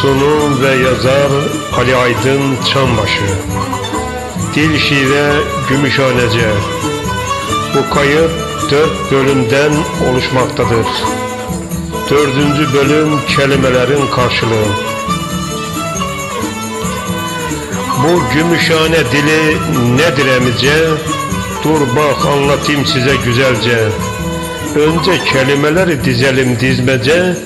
Sunum ve yazar Ali Aydın Çambaşı Dil şive Gümüşhanece Bu kayıt dört bölümden oluşmaktadır. Dördüncü bölüm kelimelerin karşılığı. Bu Gümüşhane dili nedir emice? Dur bak anlatayım size güzelce. Önce kelimeleri dizelim dizmece.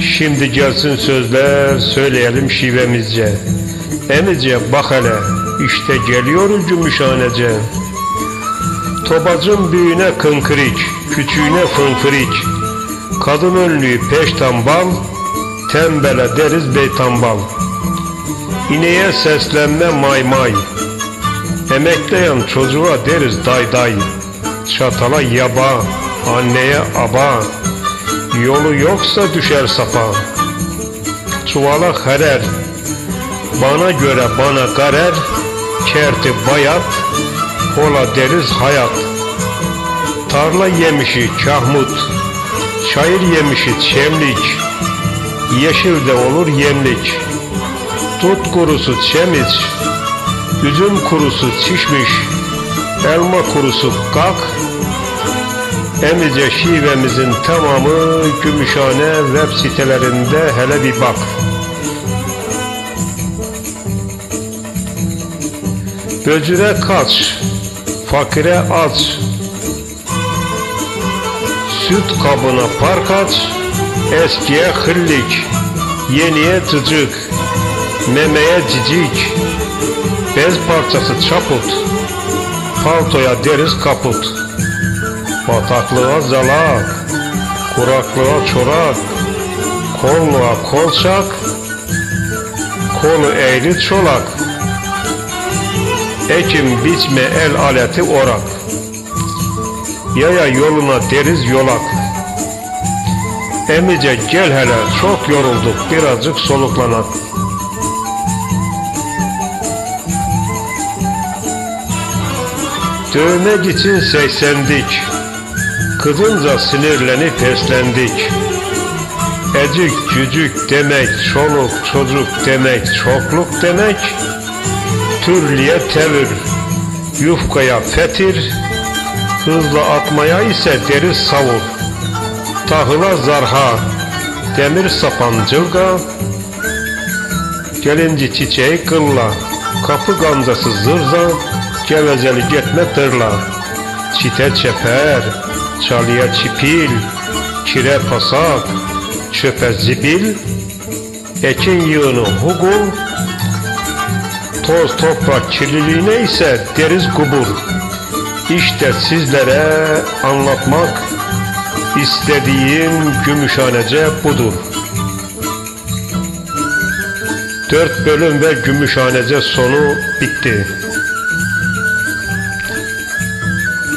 Şimdi gelsin sözler söyleyelim şivemizce. Emice bak hele işte geliyor Gümüşhanece. Tobacın büyüğüne kınkırık, küçüğüne fınfırık. Kadın önlüğü peştambal, tembele deriz beytambal. İneğe seslenme may may. Emekleyen çocuğa deriz day day. Çatala yaba, anneye aba. Yolu yoksa düşer sapa. Çuvala harer, bana göre bana karer. Kerti bayat, ola deriz hayat. Tarla yemişi kahmut, çayır yemişi çemlik. Yeşil de olur yemlik. Tut kurusu çemiç, üzüm kurusu çişmiş, elma kurusu kak. Emice şivemizin tamamı Gümüşhane web sitelerinde hele bir bak. Böcüre kaç, fakire aç. Süt kabına park aç, eskiye hırlik, yeniye cıcık, memeye cicik, bez parçası çaput, paltoya deriz kaput, bataklığa zalak, kuraklığa çorak, kolluğa kolçak, kolu eğri çolak, ekim biçme el aleti orak, yaya yoluna deriz yolak, Emice gel hele çok yorulduk birazcık soluklanak. Dövmek için seslendik. Kızınca sinirlenip peslendik. Ecik cücük demek, çoluk çocuk demek, çokluk demek. Türlüye tevir, yufkaya fetir, hızla atmaya ise deri savur. Tahıla zarha, demir sapan cılga, gelinci çiçeği kılla, kapı gamzası zırza, gevezeli gitme tırla. Çite çeper, çalıya çipil, kire pasak, çöpe zibil, ekin yığını hugul, toz toprak kirliliğine ise deriz kubur. İşte sizlere anlatmak istediğim Gümüşhanece budur. Dört bölüm ve Gümüşhanece sonu bitti.